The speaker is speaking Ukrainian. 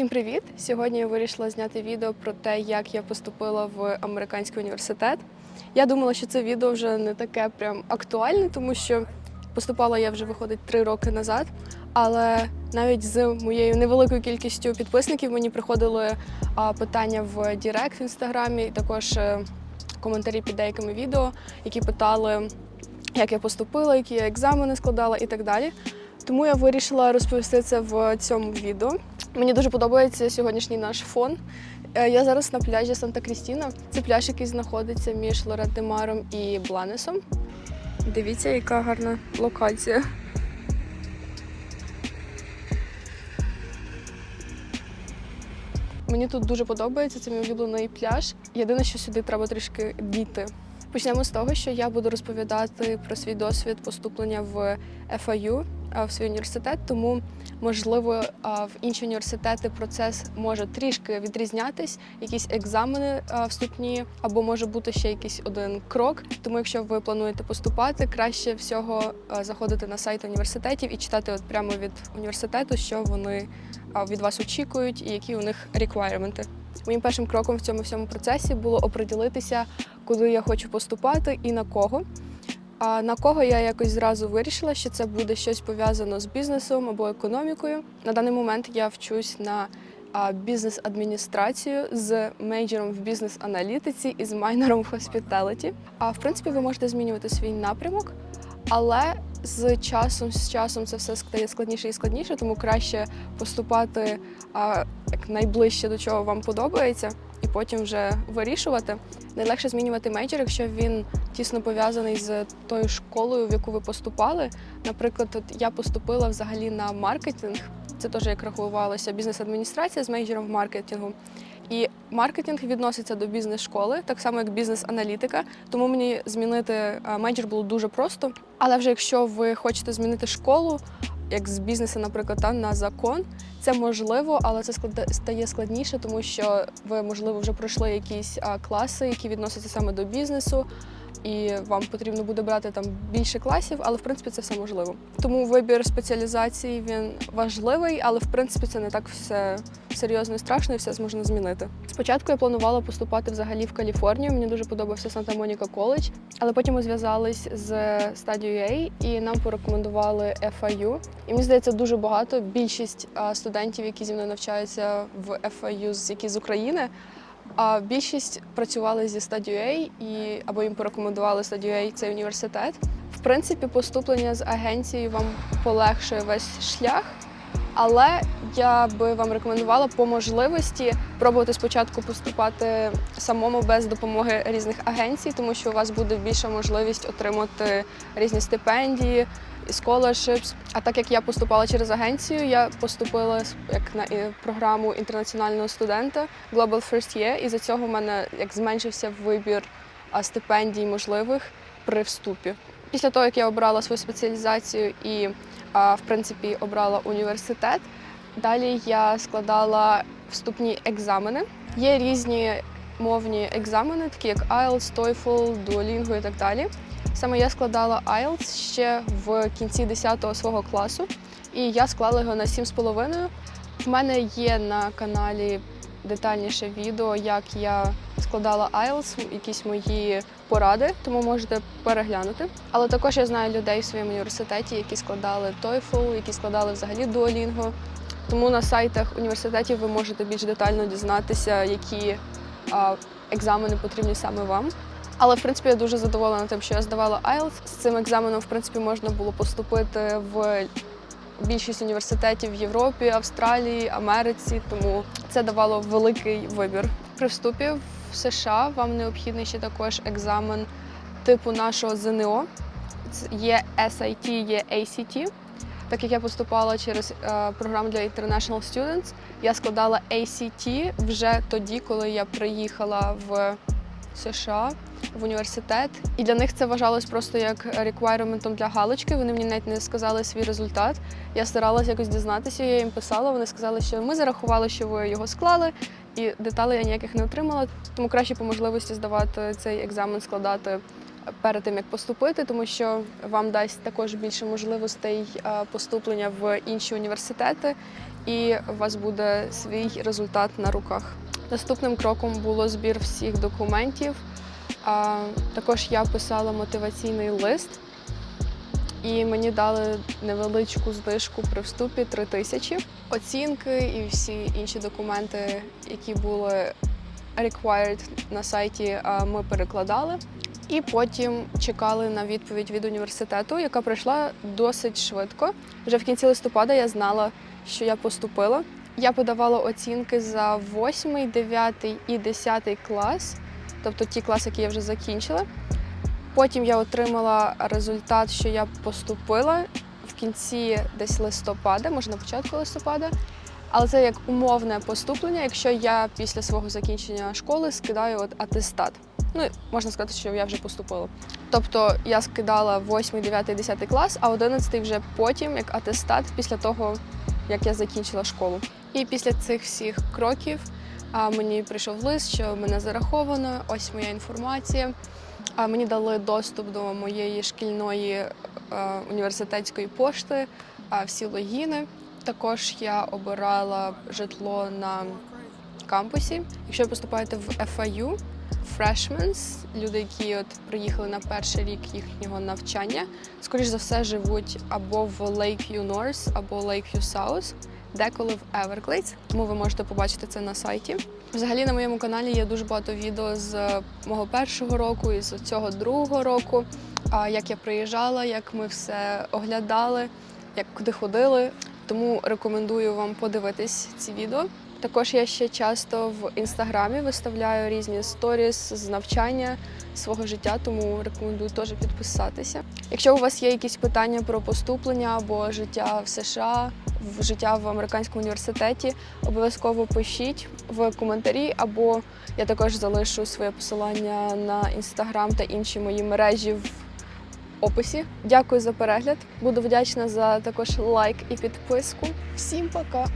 Всім привіт! Сьогодні я вирішила зняти відео про те, як я поступила в американський університет. Я думала, що це відео вже не таке прям актуальне, тому що поступала я вже виходить три роки назад. Але навіть з моєю невеликою кількістю підписників мені приходили питання в Дірект в інстаграмі, і також е, коментарі під деякими відео, які питали, як я поступила, які я екзамени складала і так далі. Тому я вирішила розповісти це в цьому відео. Мені дуже подобається сьогоднішній наш фон. Е, Я зараз на пляжі Санта-Крістіна. Це пляж, який знаходиться між Лорет-де-Маром і Бланесом. Дивіться, яка гарна локація. Мені тут дуже подобається, це мій улюблений пляж. Єдине, що сюди треба трішки дійти. Почнемо з того, що я буду розповідати про свій досвід поступлення в FIU, в свій університет. Тому, можливо, в інші університети процес може трішки відрізнятись, якісь екзамени вступні, або може бути ще якийсь один крок. Тому, якщо ви плануєте поступати, краще всього заходити на сайт університетів і читати от прямо від університету, що вони від вас очікують і які у них реквайременти. Моїм першим кроком в цьому всьому процесі було оприділитися, куди я хочу поступати і на кого. А на кого я якось зразу вирішила, що це буде щось пов'язано з бізнесом або економікою. На даний момент я вчусь на бізнес-адміністрацію з мейджором в бізнес-аналітиці і з майнером в hospitality. А в принципі, ви можете змінювати свій напрямок, але з часом, з часом це все стає складніше і складніше, тому краще поступати а, найближче до чого вам подобається, потім вже вирішувати. Найлегше змінювати мейджор, якщо він тісно пов'язаний з тою школою, в яку ви поступали. Наприклад, от я поступила взагалі на маркетинг. Це теж як рахувалося бізнес-адміністрація з мейджором в маркетингу. І маркетинг відноситься до бізнес-школи, так само як бізнес-аналітика. Тому мені змінити е, мейджор було дуже просто. Але вже якщо ви хочете змінити школу, як з бізнесу, наприклад, там на закон, це можливо, але це стає складніше, тому що ви, можливо, вже пройшли якісь класи, які відносяться саме до бізнесу, і вам потрібно буде брати там більше класів, але в принципі це все можливо. Тому вибір спеціалізації він важливий, але в принципі це не так все серйозно і страшно, і все можна змінити. Спочатку я планувала поступати взагалі в Каліфорнію. Мені дуже подобався Санта-Моніка коледж, але потім ми зв'язались з стадією A і нам порекомендували FIU. І мені здається, дуже багато. Більшість студентів, які зі мною навчаються в FIU, які з України. А більшість працювали зі стадією A, і або їм порекомендували стадію A цей університет. В принципі, поступлення з агенцією вам полегшує весь шлях. Але я би вам рекомендувала по можливості пробувати спочатку поступати самому без допомоги різних агенцій, тому що у вас буде більша можливість отримати різні стипендії, scholarships. А так як я поступала через агенцію, я поступила як на е, програму інтернаціонального студента Global First Year, і за цього в мене як зменшився вибір стипендій можливих при вступі. Після того, як я обрала свою спеціалізацію і, в принципі, обрала університет, далі я складала вступні екзамени. Є різні мовні екзамени, такі як IELTS, TOEFL, Duolingo і так далі. Саме я складала IELTS ще в кінці 10-го свого класу, і я склала його на 7,5. В мене є на каналі детальніше відео, як я складала IELTS, якісь мої поради, тому можете переглянути. Але також я знаю людей в своєму університеті, які складали TOEFL, які складали взагалі Duolingo. Тому на сайтах університетів ви можете більш детально дізнатися, які а, екзамени потрібні саме вам. Але в принципі я дуже задоволена тим, що я здавала IELTS. З цим екзаменом в принципі можна було поступити в більшість університетів в Європі, Австралії, Америці, тому це давало великий вибір. При вступі в США вам необхідний ще також екзамен типу нашого ЗНО. Є SIT, є ACT. Так як я поступала через е, програму для International Students, я складала ACT вже тоді, коли я приїхала в США в університет. І для них це вважалось просто як реквайрементом для галочки. Вони мені навіть не сказали свій результат. Я старалася якось дізнатися, я їм писала. Вони сказали, що ми зарахували, що ви його склали, і деталей я ніяких не отримала. Тому краще по можливості здавати цей екзамен, складати перед тим як поступити, тому що вам дасть також більше можливостей е, поступлення в інші університети. і у вас буде свій результат на руках. Наступним кроком було збір всіх документів. А, також я писала мотиваційний лист, і мені дали невеличку знижку при вступі 3 тисячі. Оцінки і всі інші документи, які були required на сайті, ми перекладали. І потім чекали на відповідь від університету, яка прийшла досить швидко. Вже в кінці листопада я знала, що я поступила. Я подавала оцінки за 8, 9 і 10 клас, тобто ті класи, які я вже закінчила. Потім я отримала результат, що я поступила в кінці десь листопада, може на початку листопада. Але це як умовне поступлення, якщо я після свого закінчення школи скидаю от атестат. Ну, можна сказати, що я вже поступила. Тобто я скидала 8, 9, 10 клас, а 11 вже потім як атестат після того, як я закінчила школу. І після цих всіх кроків а, мені прийшов лист, що мене зараховано, ось моя інформація. А мені дали доступ до моєї шкільної е, університетської пошти, а, всі логіни. Також я обирала житло на кампусі. Якщо ви поступаєте в FIU, freshmen, люди, які от приїхали на перший рік їхнього навчання, скоріш за все живуть або в Lakeview North, або Lakeview South, деколи в Everglades. Тому ви можете побачити це на сайті. Взагалі на моєму каналі є дуже багато відео з мого першого року і з цього другого року. Як я приїжджала, як ми все оглядали, як куди ходили. Тому рекомендую вам подивитись ці відео. Також я ще часто в інстаграмі виставляю різні сторіс з навчання свого життя, тому рекомендую теж підписатися. Якщо у вас є якісь питання про поступлення або життя в США, в життя в американському університеті, обов'язково пишіть в коментарі, або я також залишу своє посилання на інстаграм та інші мої мережі в описі. Дякую за перегляд. Буду вдячна за також лайк і підписку. Всім пока!